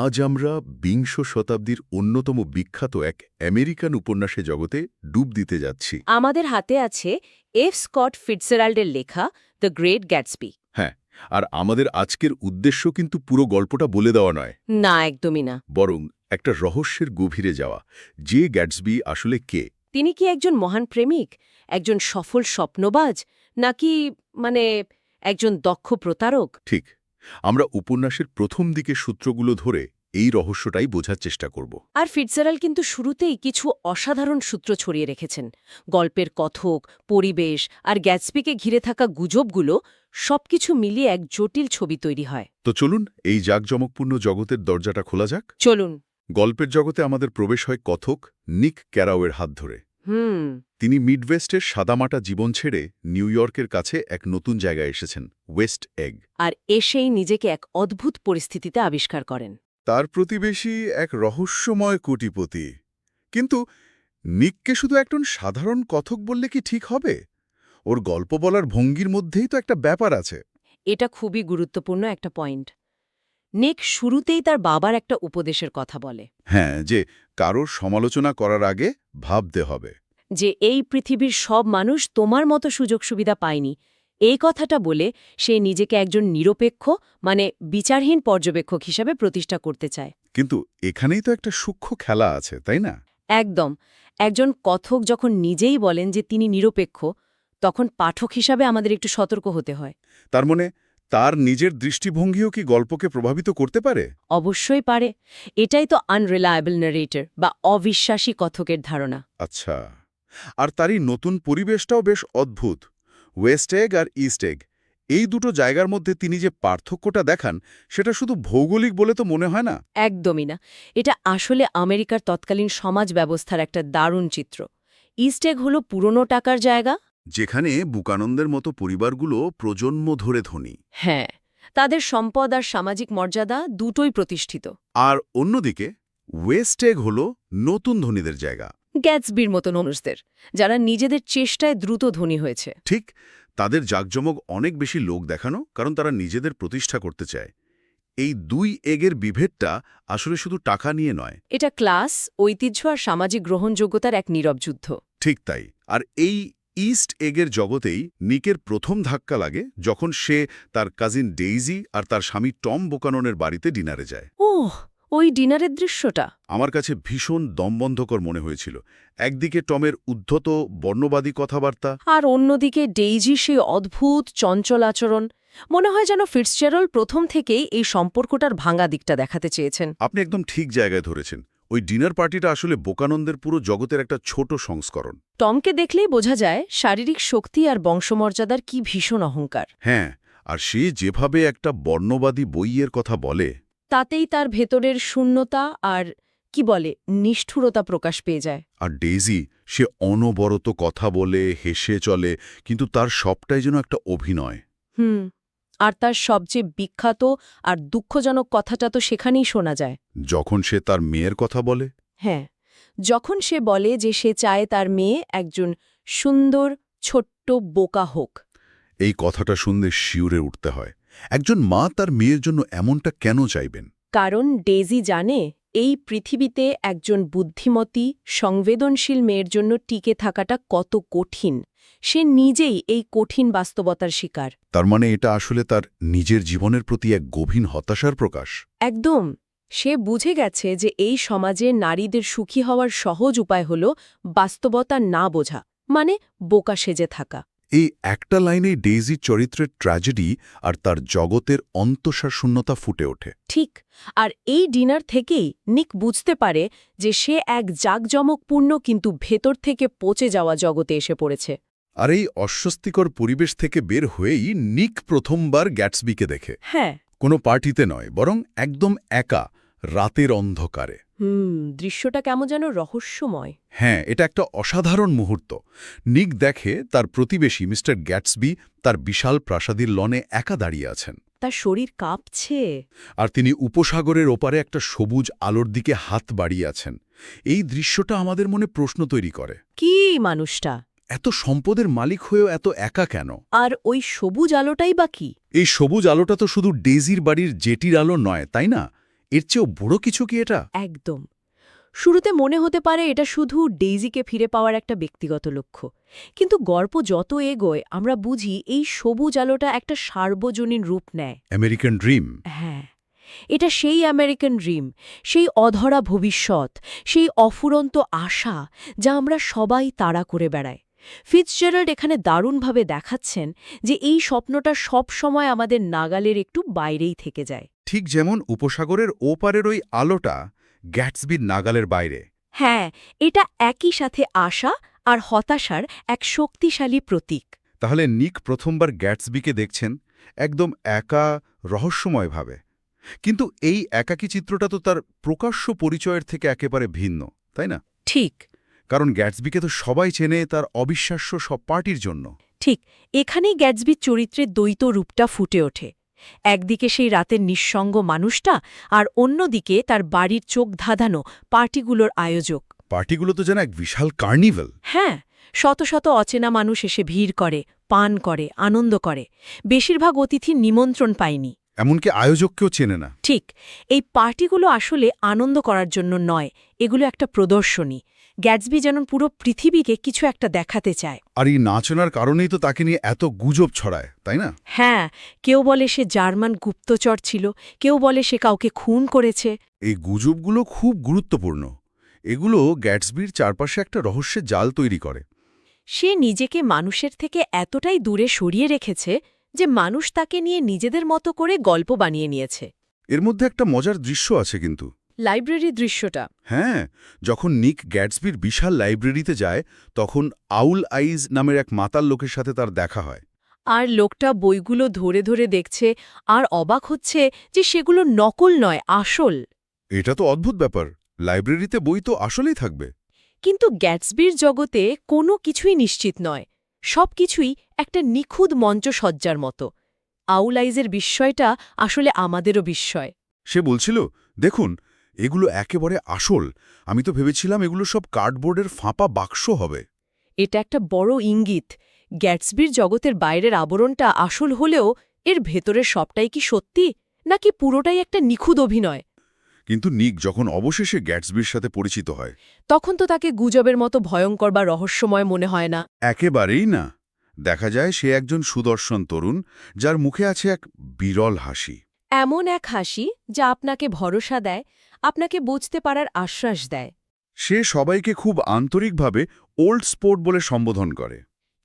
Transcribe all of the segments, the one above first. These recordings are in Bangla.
আজ আমরা বিংশ শতাব্দীর অন্যতম বিখ্যাত এক আমেরিকান উপন্যাসে জগতে ডুব দিতে যাচ্ছি। আমাদের হাতে আছে এফ স্কট ফিটসেরাল্ডের লেখা দ্য গ্রেট গ্যাটসবি। হ্যাঁ আর আমাদের আজকের উদ্দেশ্য কিন্তু পুরো গল্পটা বলে দেওয়া নয়। না একদমই না। বরং একটা রহস্যের গভীরে যাওয়া যে গ্যাটসবি আসলে কে? তিনি কি একজন মহান প্রেমিক? একজন সফল স্বপ্নবাজ? নাকি মানে একজন দক্ষ প্রতারক? ঠিক আমরা উপন্যাসের প্রথম দিকে সূত্রগুলো ধরে এই রহস্যটাই বোঝার চেষ্টা করব। আর ফিটজারাল কিন্তু শুরুতেই কিছু অসাধারণ সূত্র ছড়িয়ে রেখেছেন। গল্পের কথক পরিবেশ আর গ্যাটসবিকে ঘিরে থাকা গুজবগুলো সবকিছু মিলিয়ে এক জটিল ছবি তৈরি হয়। তো চলুন এই জাঁকজমকপূর্ণ জগতের দরজাটা খোলা যাক। চলুন। গল্পের জগতে আমাদের প্রবেশ হয় কথক নিক ক্যারাওয়ের হাত ধরে। তিনি মিডওয়েস্টের সাদামাটা জীবন ছেড়ে নিউ ইয়র্কের কাছে এক নতুন জায়গায় এসেছেন ওয়েস্ট এগ। আর এসেই নিজেকে এক অদ্ভুত পরিস্থিতিতে আবিষ্কার করেন। তার প্রতিবেশী এক রহস্যময় কোটিপতি। কিন্তু নিককে শুধু একজন সাধারণ কথক বললে কি ঠিক হবে? ওর গল্প বলার ভঙ্গির মধ্যেই তো একটা ব্যাপার আছে। এটা খুবই গুরুত্বপূর্ণ একটা পয়েন্ট। নিক শুরুতেই তার বাবার একটা উপদেশের কথা বলে। হ্যাঁ যে কারোর সমালোচনা করার আগে ভাবতে হবে। যে এই পৃথিবীর সব মানুষ তোমার মতো সুযোগ সুবিধা পায়নি। এই কথাটা বলে সে নিজেকে একজন নিরপেক্ষ মানে বিচারহীন পর্যবেক্ষক হিসাবে প্রতিষ্ঠা করতে চায়। কিন্তু এখানেই তো একটা সূক্ষ্ম খেলা আছে তাই না? একদম। একজন কথক যখন নিজেই বলেন যে তিনি নিরপেক্ষ তখন পাঠক হিসাবে আমাদের একটু সতর্ক হতে হয়। তার মানে তার নিজের দৃষ্টিভঙ্গিও কি গল্পকে প্রভাবিত করতে পারে? অবশ্যই পারে। এটাই তো আনরিলায়েবল নারেটর বা অবিশ্বাসী কথকের ধারণা। আচ্ছা। আর তারই নতুন পরিবেশটাও বেশ অদ্ভুত। ওয়েস্ট এগ আর ইস্ট এগ এই দুটো জায়গার মধ্যে তিনি যে পার্থক্যটা দেখান সেটা শুধু ভৌগোলিক বলে তো মনে হয় না? একদমই না। এটা আসলে আমেরিকার তৎকালীন সমাজ ব্যবস্থার একটা দারুণ চিত্র। ইস্টেগ হলো পুরনো টাকার জায়গা যেখানে বুকানন্দের মতো পরিবারগুলো প্রজন্ম ধরে ধনী। হ্যাঁ তাদের সম্পদ আর সামাজিক মর্যাদা দুটোই প্রতিষ্ঠিত। আর অন্যদিকে ওয়েস্ট এগ হল নতুন ধনীদের জায়গা। গ্যাটসবির মতো মানুষদের যারা নিজেদের চেষ্টায় দ্রুত ধনী হয়েছে। ঠিক তাদের জাকজমক অনেক বেশি লোক দেখানো কারণ তারা নিজেদের প্রতিষ্ঠা করতে চায়। এই দুই এগের বিভেদটা আসলে শুধু টাকা নিয়ে নয়। এটা ক্লাস ঐতিহ্য আর সামাজিক গ্রহণযোগ্যতার এক নীরব যুদ্ধ। ঠিক তাই আর এই ইস্ট এগের জগতেই নিকের প্রথম ধাক্কা লাগে যখন সে তার কাজিন ডেইজি আর তার স্বামী টম বোকাননের বাড়িতে ডিনারে যায়। ওহ ওই ডিনারের দৃশ্যটা। আমার কাছে ভীষণ দমবন্ধকর মনে হয়েছিল। একদিকে টমের উদ্ধত বর্ণবাদী কথাবার্তা। আর অন্যদিকে ডেইজি সেই অদ্ভুত চঞ্চল আচরণ। মনে হয় যেন ফিটসচেরল প্রথম থেকেই এই সম্পর্কটার ভাঙা দিকটা দেখাতে চেয়েছেন। আপনি একদম ঠিক জায়গায় ধরেছেন। ওই ডিনার পার্টিটা আসলে বোকানন্দের পুরো জগতের একটা ছোট সংস্করণ। টমকে দেখলেই বোঝা যায় শারীরিক শক্তি আর বংশমর্যাদার কি ভীষণ অহংকার। হ্যাঁ আর সে যেভাবে একটা বর্ণবাদী বইয়ের কথা বলে। তাতেই তার ভেতরের শূন্যতা আর কি বলে নিষ্ঠুরতা প্রকাশ পেয়ে যায়। আর ডেইজি সে অনবরত কথা বলে হেসে চলে কিন্তু তার সবটাই যেন একটা অভিনয়। হুম। আর তার সবচেয়ে বিখ্যাত আর দুঃখজনক কথাটা তো সেখানেই শোনা যায়। যখন সে তার মেয়ের কথা বলে? হ্যাঁ যখন সে বলে যে সে চায় তার মেয়ে একজন সুন্দর ছোট্ট বোকা হোক। এই কথাটা শুনলে শিউরে উঠতে হয়। একজন মা তার মেয়ের জন্য এমনটা কেন চাইবেন? কারণ ডেজি জানে এই পৃথিবীতে একজন বুদ্ধিমতী সংবেদনশীল মেয়ের জন্য টিকে থাকাটা কত কঠিন। সে নিজেই এই কঠিন বাস্তবতার শিকার। তার মানে এটা আসলে তার নিজের জীবনের প্রতি এক গভীর হতাশার প্রকাশ? একদম। সে বুঝে গেছে যে এই সমাজে নারীদের সুখী হওয়ার সহজ উপায় হল বাস্তবতা না বোঝা মানে বোকা সেজে থাকা। এই একটা লাইনেই ডেইজির চরিত্রের ট্র্যাজেডি আর তার জগতের অন্তঃসার শূন্যতা ফুটে ওঠে। ঠিক আর এই ডিনার থেকেই নিক বুঝতে পারে যে সে এক জাকজমকপূর্ণ কিন্তু ভেতর থেকে পচে যাওয়া জগতে এসে পড়েছে। আর এই অস্বস্তিকর পরিবেশ থেকে বের হয়েই নিক প্রথমবার গ্যাটসবিকে দেখে। হ্যাঁ। কোনো পার্টিতে নয় বরং একদম একা রাতের অন্ধকারে। হুম দৃশ্যটা কেমন যেন রহস্যময়। হ্যাঁ এটা একটা অসাধারণ মুহূর্ত। নিক দেখে তার প্রতিবেশী মিস্টার গ্যাটসবি তার বিশাল প্রাসাদীর লনে একা দাঁড়িয়ে আছেন। তার শরীর কাঁপছে। আর তিনি উপসাগরের ওপারে একটা সবুজ আলোর দিকে হাত বাড়িয়ে আছেন। এই দৃশ্যটা আমাদের মনে প্রশ্ন তৈরি করে। কি মানুষটা? এত সম্পদের মালিক হয়েও এত একা কেন? আর ওই সবুজ আলোটাই বা কি? এই সবুজ আলোটা তো শুধু ডেজির বাড়ির জেটির আলো নয় তাই না? এর চেয়েও বড় কিছু কি এটা? একদম। শুরুতে মনে হতে পারে এটা শুধু ডেইজিকে ফিরে পাওয়ার একটা ব্যক্তিগত লক্ষ্য। কিন্তু গল্প যত এগোয় আমরা বুঝি এই সবুজ আলোটা একটা সার্বজনীন রূপ নেয়। American dream. হ্যাঁ। এটা সেই আমেরিকান ড্রিম সেই অধরা ভবিষ্যৎ সেই অফুরন্ত আশা যা আমরা সবাই তাড়া করে বেড়াই। ফিটজেরাল্ড এখানে দারুণভাবে দেখাচ্ছেন যে এই স্বপ্নটা সব সময় আমাদের নাগালের একটু বাইরেই থেকে যায়। ঠিক যেমন উপসাগরের ওপারের ওই আলোটা গ্যাটসবির নাগালের বাইরে। হ্যাঁ এটা একই সাথে আশা আর হতাশার এক শক্তিশালী প্রতীক। তাহলে নিক প্রথমবার গ্যাটসবিকে দেখছেন একদম একা রহস্যময়ভাবে। কিন্তু এই একাকী চিত্রটা তো তার প্রকাশ্য পরিচয়ের থেকে একেবারে ভিন্ন তাই না? ঠিক। কারণ গ্যাটসবিকে তো সবাই চেনে তার অবিশ্বাস্য সব পার্টির জন্য। ঠিক এখানেই গ্যাটসবির চরিত্রের দ্বৈত রূপটা ফুটে ওঠে। একদিকে সেই রাতের নিঃসঙ্গ মানুষটা আর অন্যদিকে তার বাড়ির চোখ ধাঁধানো পার্টিগুলোর আয়োজক। পার্টিগুলো তো যেন এক বিশাল কার্নিভেল। হ্যাঁ শত শত অচেনা মানুষ এসে ভিড় করে পান করে আনন্দ করে। বেশিরভাগ অতিথির নিমন্ত্রণ পায়নি। এমনকি আয়োজককেও চেনে না। ঠিক এই পার্টিগুলো আসলে আনন্দ করার জন্য নয় এগুলো একটা প্রদর্শনী। গ্যাটসবি যেন পুরো পৃথিবীকে কিছু একটা দেখাতে চায়। আর এই নাচনার কারণেই তো তাকে নিয়ে এত গুজব ছড়ায় তাই না? হ্যাঁ কেউ বলে সে জার্মান গুপ্তচর ছিল কেউ বলে সে কাউকে খুন করেছে। এই গুজবগুলো খুব গুরুত্বপূর্ণ। এগুলো গ্যাটসবির চারপাশে একটা রহস্যের জাল তৈরি করে। সে নিজেকে মানুষের থেকে এতটাই দূরে সরিয়ে রেখেছে যে মানুষ তাকে নিয়ে নিজেদের মতো করে গল্প বানিয়ে নিয়েছে। এর মধ্যে একটা মজার দৃশ্য আছে কিন্তু। লাইব্রেরি দৃশ্যটা। হ্যাঁ যখন নিক গ্যাটসবির বিশাল লাইব্রেরিতে যায় তখন আউল আইজ নামের এক মাতাল লোকের সাথে তার দেখা হয়। আর লোকটা বইগুলো ধরে ধরে দেখছে আর অবাক হচ্ছে যে সেগুলো নকল নয় আসল। এটা তো অদ্ভুত ব্যাপার। লাইব্রেরিতে বই তো আসলেই থাকবে। কিন্তু গ্যাটসবির জগতে কোনো কিছুই নিশ্চিত নয়। সব কিছুই একটা নিখুঁত মঞ্চসজ্জার মতো। আউলাইজের বিস্ময়টা আসলে আমাদেরও বিস্ময়। সে বলছিল দেখুন এগুলো একেবারে আসল। আমি তো ভেবেছিলাম এগুলো সব কার্ডবোর্ডের ফাঁপা বাক্স হবে। এটা একটা বড় ইঙ্গিত। গ্যাটসবির জগতের বাইরের আবরণটা আসল হলেও এর ভেতরের সবটাই কি সত্যি নাকি পুরোটাই একটা নিখুঁত অভিনয়? কিন্তু নিক যখন অবশেষে গ্যাটসবির সাথে পরিচিত হয়। তখন তো তাকে গুজবের মতো ভয়ঙ্কর বা রহস্যময় মনে হয় না। একেবারেই না। দেখা যায় সে একজন সুদর্শন তরুণ যার মুখে আছে এক বিরল হাসি। এমন এক হাসি যা আপনাকে ভরসা দেয় আপনাকে বুঝতে পারার আশ্বাস দেয়। সে সবাইকে খুব আন্তরিকভাবে ওল্ড স্পোর্ট বলে সম্বোধন করে।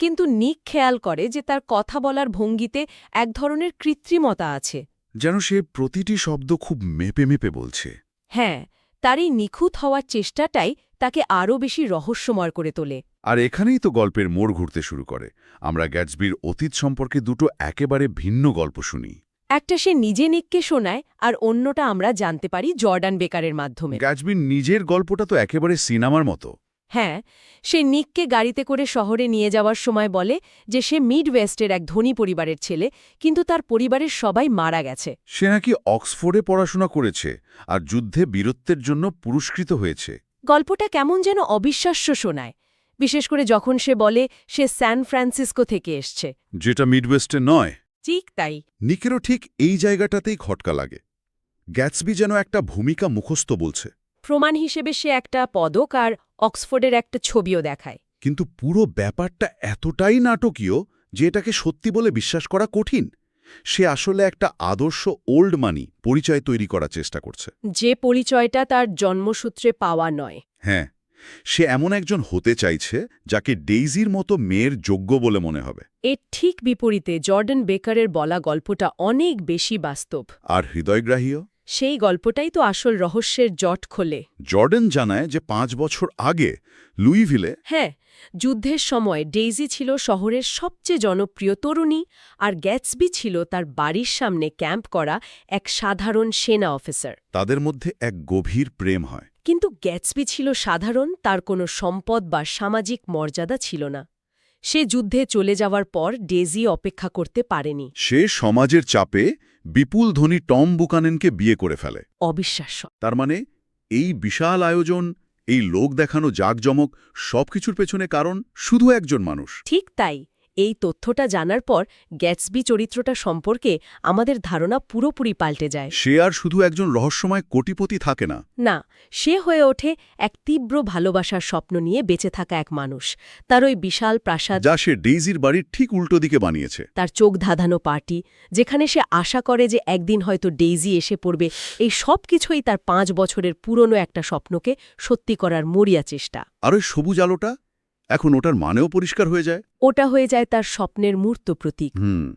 কিন্তু নিক খেয়াল করে যে তার কথা বলার ভঙ্গিতে এক ধরনের কৃত্রিমতা আছে। যেন সে প্রতিটি শব্দ খুব মেপে মেপে বলছে। হ্যাঁ তার এই নিখুঁত হওয়ার চেষ্টাটাই তাকে আরও বেশি রহস্যময় করে তোলে। আর এখানেই তো গল্পের মোড় ঘুরতে শুরু করে। আমরা গ্যাটসবির অতীত সম্পর্কে দুটো একেবারে ভিন্ন গল্প শুনি। একটা সে নিজে নিককে শোনায় আর অন্যটা আমরা জানতে পারি জর্ডান বেকারের মাধ্যমে। গ্যাটসবির নিজের গল্পটা তো একেবারে সিনেমার মতো। হ্যাঁ সে নিককে গাড়িতে করে শহরে নিয়ে যাওয়ার সময় বলে যে সে মিড ওয়েস্টের এক ধনী পরিবারের ছেলে কিন্তু তার পরিবারের সবাই মারা গেছে। সে নাকি অক্সফোর্ডে পড়াশোনা করেছে আর যুদ্ধে বীরত্বের জন্য পুরস্কৃত হয়েছে। গল্পটা কেমন যেন অবিশ্বাস্য শোনায় বিশেষ করে যখন সে বলে সে স্যান ফ্রান্সিসকো থেকে এসছে। যেটা মিড মিডওয়েস্টে নয় ঠিক তাই। নিকেরও ঠিক এই জায়গাটাতেই খটকা লাগে। গ্যাটসবি যেন একটা ভূমিকা মুখস্থ বলছে। প্রমাণ হিসেবে সে একটা পদক আর অক্সফোর্ডের একটা ছবিও দেখায়। কিন্তু পুরো ব্যাপারটা এতটাই নাটকীয় যে এটাকে সত্যি বলে বিশ্বাস করা কঠিন। সে আসলে একটা আদর্শ ওল্ড মানি পরিচয় তৈরি করার চেষ্টা করছে। যে পরিচয়টা তার জন্মসূত্রে পাওয়া নয়। হ্যাঁ। সে এমন একজন হতে চাইছে যাকে ডেইজির মতো মেয়ের যোগ্য বলে মনে হবে। এর ঠিক বিপরীতে জর্ডান বেকারের বলা গল্পটা অনেক বেশি বাস্তব। আর হৃদয়গ্রাহীও? সেই গল্পটাই তো আসল রহস্যের জট খোলে। জর্ডেন জানায় যে পাঁচ বছর আগে লুইভিলে হ্যাঁ যুদ্ধের সময় ডেইজি ছিল শহরের সবচেয়ে জনপ্রিয় তরুণী আর গ্যাটসবি ছিল তার বাড়ির সামনে ক্যাম্প করা এক সাধারণ সেনা অফিসার। তাদের মধ্যে এক গভীর প্রেম হয়। কিন্তু গ্যাটসবি ছিল সাধারণ তার কোনো সম্পদ বা সামাজিক মর্যাদা ছিল না। সে যুদ্ধে চলে যাওয়ার পর ডেজি অপেক্ষা করতে পারেনি। সে সমাজের চাপে বিপুল ধনী টম বুকানেনকে বিয়ে করে ফেলে। অবিশ্বাস্য। তার মানে এই বিশাল আয়োজন এই লোক দেখানো জাকজমক সবকিছুর পেছনে কারণ শুধু একজন মানুষ। ঠিক তাই। এই তথ্যটা জানার পর গ্যাটসবি চরিত্রটা সম্পর্কে আমাদের ধারণা পুরোপুরি পাল্টে যায়। সে আর শুধু একজন রহস্যময় কোটিপতি থাকে না। না সে হয়ে ওঠে এক তীব্র ভালোবাসার স্বপ্ন নিয়ে বেঁচে থাকা এক মানুষ। তার ওই বিশাল প্রাসাদ যা সে ডেইজির বাড়ির ঠিক উল্টো দিকে বানিয়েছে। তার চোখ ধাঁধানো পার্টি যেখানে সে আশা করে যে একদিন হয়তো ডেইজি এসে পড়বে এই সব কিছুই তার পাঁচ বছরের পুরনো একটা স্বপ্নকে সত্যি করার মরিয়া চেষ্টা। আর ওই সবুজ আলোটা? এখন ওটার মানেও পরিষ্কার হয়ে যায়। ওটা হয়ে যায় তার স্বপ্নের মূর্ত প্রতীক। হুম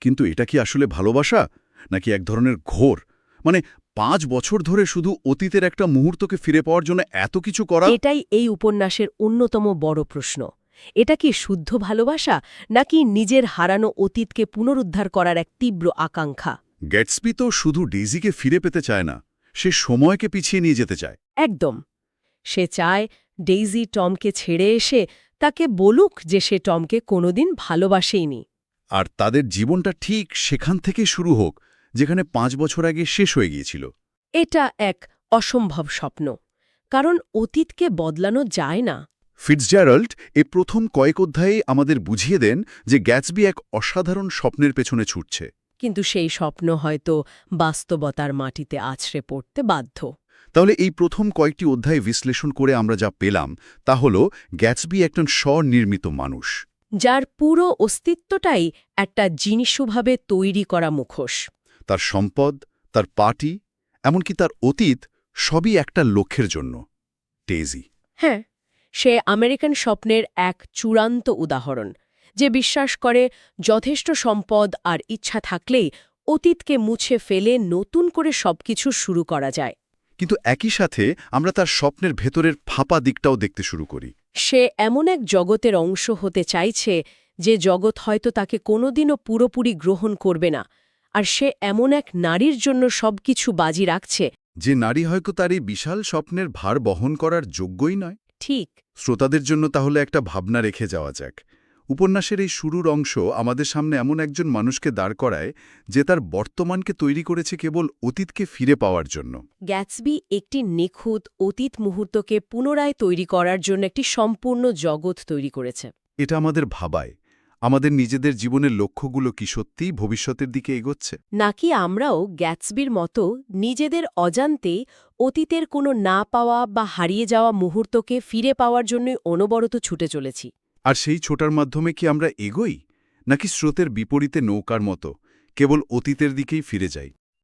কিন্তু এটা কি আসলে ভালোবাসা নাকি এক ধরনের ঘোর? মানে পাঁচ বছর ধরে শুধু অতীতের একটা মুহূর্তকে ফিরে পাওয়ার জন্য এত কিছু করা? এটাই এই উপন্যাসের অন্যতম বড় প্রশ্ন। এটা কি শুদ্ধ ভালোবাসা নাকি নিজের হারানো অতীতকে পুনরুদ্ধার করার এক তীব্র আকাঙ্ক্ষা? গ্যাটসবি তো শুধু ডেইজিকে ফিরে পেতে চায় না সে সময়কে পিছিয়ে নিয়ে যেতে চায়। একদম। সে চায় ডেইজি টমকে ছেড়ে এসে তাকে বলুক যে সে টমকে কোনোদিন ভালোবাসেইনি। আর তাদের জীবনটা ঠিক সেখান থেকে শুরু হোক যেখানে পাঁচ বছর আগে শেষ হয়ে গিয়েছিল। এটা এক অসম্ভব স্বপ্ন কারণ অতীতকে বদলানো যায় না। ফিটসজ্যারাল্ড এ প্রথম কয়েক অধ্যায়ে আমাদের বুঝিয়ে দেন যে গ্যাটসবি এক অসাধারণ স্বপ্নের পেছনে ছুটছে। কিন্তু সেই স্বপ্ন হয়তো বাস্তবতার মাটিতে আছড়ে পড়তে বাধ্য। তাহলে এই প্রথম কয়েকটি অধ্যায় বিশ্লেষণ করে আমরা যা পেলাম তা হল গ্যাটসবি একজন স্বনির্মিত মানুষ। যার পুরো অস্তিত্বটাই একটা জিনিসভাবে তৈরি করা মুখোশ। তার সম্পদ তার পার্টি এমনকি তার অতীত সবই একটা লক্ষ্যের জন্য। টেজি হ্যাঁ সে আমেরিকান স্বপ্নের এক চূড়ান্ত উদাহরণ যে বিশ্বাস করে যথেষ্ট সম্পদ আর ইচ্ছা থাকলেই অতীতকে মুছে ফেলে নতুন করে সবকিছু শুরু করা যায়। কিন্তু একই সাথে আমরা তার স্বপ্নের ভেতরের ফাঁপা দিকটাও দেখতে শুরু করি। সে এমন এক জগতের অংশ হতে চাইছে যে জগৎ হয়তো তাকে কোনোদিনও পুরোপুরি গ্রহণ করবে না আর সে এমন এক নারীর জন্য সবকিছু বাজি রাখছে। যে নারী হয়তো তার এই বিশাল স্বপ্নের ভার বহন করার যোগ্যই নয়। ঠিক। শ্রোতাদের জন্য তাহলে একটা ভাবনা রেখে যাওয়া যাক। উপন্যাসের এই শুরুর অংশ আমাদের সামনে এমন একজন মানুষকে দাঁড় করায় যে তার বর্তমানকে তৈরি করেছে কেবল অতীতকে ফিরে পাওয়ার জন্য। গ্যাটসবি একটি নিখুঁত অতীত মুহূর্তকে পুনরায় তৈরি করার জন্য একটি সম্পূর্ণ জগৎ তৈরি করেছে। এটা আমাদের ভাবায়। আমাদের নিজেদের জীবনের লক্ষ্যগুলো কি সত্যিই ভবিষ্যতের দিকে এগোচ্ছে? নাকি আমরাও গ্যাটসবির মতো নিজেদের অজান্তেই অতীতের কোনো না পাওয়া বা হারিয়ে যাওয়া মুহূর্তকে ফিরে পাওয়ার জন্যই অনবরত ছুটে চলেছি? আর সেই ছোটার মাধ্যমে কি আমরা এগোই? নাকি স্রোতের বিপরীতে নৌকার মতো, কেবল অতীতের দিকেই ফিরে যাই?